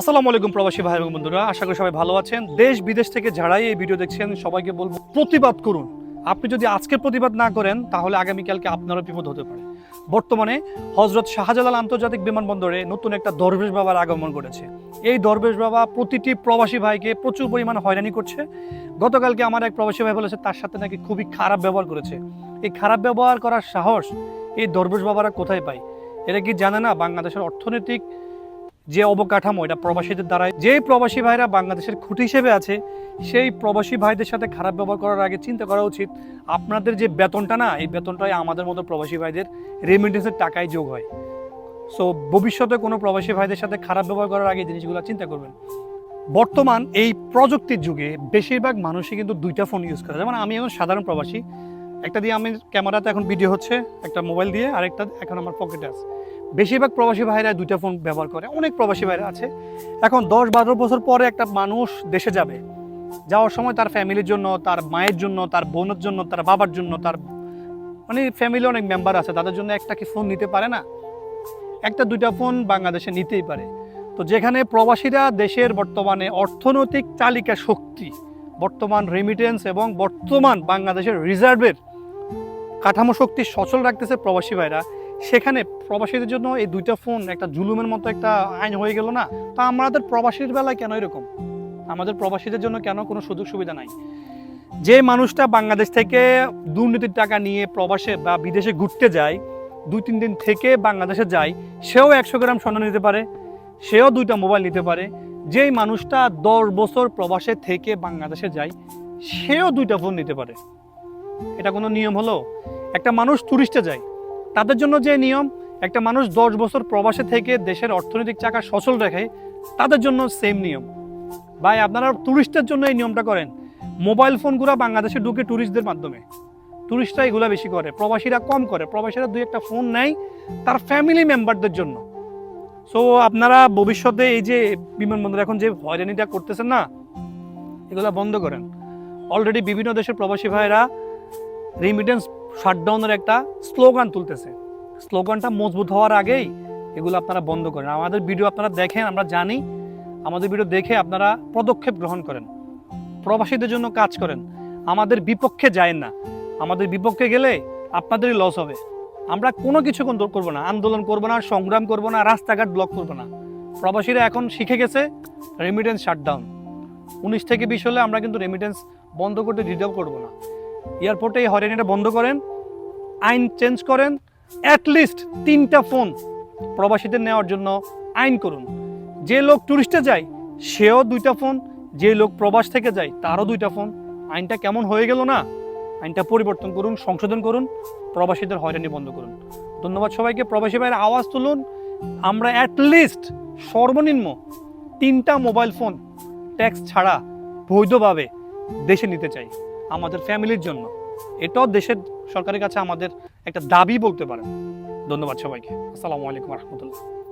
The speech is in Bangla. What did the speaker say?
আসসালামু আলাইকুম প্রবাসী ভাই এবং বন্ধুরা, আশা করি সবাই ভালো আছেন। দেশ, বিদেশ থেকে যারাই এই ভিডিও দেখছেন, সবাইকে বলব, প্রতিবাদ করুন। আপনি যদি আজকে প্রতিবাদ না করেন, তাহলে আগামীকালকে আপনারও বিপদ হতে পারে। বর্তমানে হজরত শাহজালাল আন্তর্জাতিক বিমানবন্দরে নতুন একটা দরবেশ বাবার আগমন করেছে এই দরবেশ বাবা প্রতিটি প্রবাসী ভাইকে প্রচুর পরিমাণে হয়রানি করছে। গতকালকে আমার এক প্রবাসী ভাই বলেছে, তার সাথে নাকি খুবই খারাপ ব্যবহার করেছে। এই খারাপ ব্যবহার করার সাহস এই দরবেশ বাবারা কোথায় পায়? এরা কি জানে না? বাংলাদেশের অর্থনৈতিক যে অবকাঠামো, এটা প্রবাসীদের দ্বারা যে প্রবাসী ভাইরা বাংলাদেশের খুঁটি হিসেবে আছে, সেই প্রবাসী ভাইদের সাথে খারাপ ব্যবহার করার আগে চিন্তা করা উচিত, আপনাদের যে বেতনটা না, এই বেতনটাই আমাদের মতো প্রবাসী ভাইদের রেমিটেন্সের টাকায় যোগ হয়। সো ভবিষ্যতে কোনো প্রবাসী ভাইদের সাথে খারাপ ব্যবহার করার আগে জিনিসগুলো চিন্তা করবেন। বর্তমান এই প্রযুক্তির যুগে বেশিরভাগ মানুষই কিন্তু দুইটা ফোন ইউজ করে। যেমন আমি এখন সাধারণ প্রবাসী, একটা দিয়ে আমি ক্যামেরাতে এখন ভিডিও হচ্ছে, একটা মোবাইল দিয়ে, আরেকটা এখন আমার পকেটে আছে। বেশিরভাগ প্রবাসী ভাইরা দুইটা ফোন ব্যবহার করে, অনেক প্রবাসী ভাইরা আছে। এখন দশ বারো বছর পরে একটা মানুষ দেশে যাবে, যাওয়ার সময় তার ফ্যামিলির জন্য, তার মায়ের জন্য, তার বোনের জন্য, তার বাবার জন্য, তার মানে ফ্যামিলি অনেক মেম্বার আছে, তাদের জন্য একটা কি ফোন নিতে পারে না? একটা দুইটা ফোন বাংলাদেশে নিতেই পারে। তো যেখানে প্রবাসীরা দেশের বর্তমানে অর্থনৈতিক চালিকা শক্তি, বর্তমান রেমিটেন্স এবং বর্তমান বাংলাদেশের রিজার্ভের কাঠামো শক্তি সচল রাখতেছে প্রবাসী ভাইরা সেখানে প্রবাসীদের জন্য এই দুইটা ফোন একটা জুলুমের মতো একটা আইন হয়ে গেল না? তা আমাদের প্রবাসীর বেলায় কেন এরকম? আমাদের প্রবাসীদের জন্য কেন কোনো সুযোগ সুবিধা নাই? যে মানুষটা বাংলাদেশ থেকে দুর্নীতির টাকা নিয়ে প্রবাসে বা বিদেশে ঘুরতে যায়, দুই, তিন দিন থেকে বাংলাদেশে যায়, সেও একশো গ্রাম স্বর্ণ নিতে পারে, সেও দুইটা মোবাইল নিতে পারে। যেই মানুষটা দশ বছর প্রবাসে থেকে বাংলাদেশে যায়, সেও দুইটা ফোন নিতে পারে। এটা কোনো নিয়ম হলো? একটা মানুষ টুরিস্টে যায় তাদের জন্য যে নিয়ম, একটা মানুষ দশ বছর প্রবাসে থেকে দেশের অর্থনৈতিক চাকা সচল রাখে তাদের জন্য সেম নিয়ম। ভাই, আপনারা টুরিস্টের জন্য এই নিয়মটা করেন। মোবাইল ফোনগুলো বাংলাদেশে ঢুকে টুরিস্টদের মাধ্যমে। টুরিস্টরা এগুলো বেশি করে, প্রবাসীরা কম করে। প্রবাসীরা দুই একটা ফোন নেয় তার ফ্যামিলি মেম্বারদের জন্য। সো আপনারা ভবিষ্যতে এই যে বিমানবন্দর এখন যে হয়রানিটা করতেছেন না, এগুলো বন্ধ করেন। অলরেডি বিভিন্ন দেশের প্রবাসী ভাইরা রেমিটেন্স শাটডাউনের একটা স্লোগান তুলতেছে। স্লোগানটা মজবুত হওয়ার আগেই এগুলো আপনারা বন্ধ করেন। আমাদের ভিডিও আপনারা দেখেন, আমরা জানি। আমাদের ভিডিও দেখে আপনারা পদক্ষেপ গ্রহণ করেন। প্রবাসীদের জন্য কাজ করেন। আমাদের বিপক্ষে যায় না। আমাদের বিপক্ষে গেলে আপনাদেরই লস হবে। আমরা কোনো কিছু করব না। আন্দোলন করব না, সংগ্রাম করব না, রাস্তাঘাট ব্লক করব না। প্রবাসীরা এখন শিখে গেছে রেমিটেন্স শাটডাউন উনিশ থেকে বিশ হলে আমরা কিন্তু রেমিটেন্স বন্ধ করতে রিজার্ভ করব না। এয়ারপোর্টে এই হয়রানিটা বন্ধ করেন, আইন চেঞ্জ করেন অ্যাটলিস্ট তিনটা ফোন প্রবাসীদের নেওয়ার জন্য আইন করুন। যে লোক ট্যুরিস্টে যায়, সেও দুইটা ফোন যে লোক প্রবাস থেকে যায়, তারও দুইটা ফোন আইনটা কেমন হয়ে গেল না? আইনটা পরিবর্তন করুন, সংশোধন করুন, প্রবাসীদের হয়রানি বন্ধ করুন। ধন্যবাদ সবাইকে, প্রবাসী ভাইয়ের, আওয়াজ তুলুন। আমরা অ্যাটলিস্ট সর্বনিম্ন তিনটা মোবাইল ফোন ট্যাক্স ছাড়া বৈধভাবে দেশে নিতে চাই। আমাদের ফ্যামিলির জন্য। এটাও দেশের সরকারের কাছে আমাদের একটা দাবি বলতে পারেন। ধন্যবাদ সবাইকে। আসসালামু আলাইকুম রহমতুল্লাহ।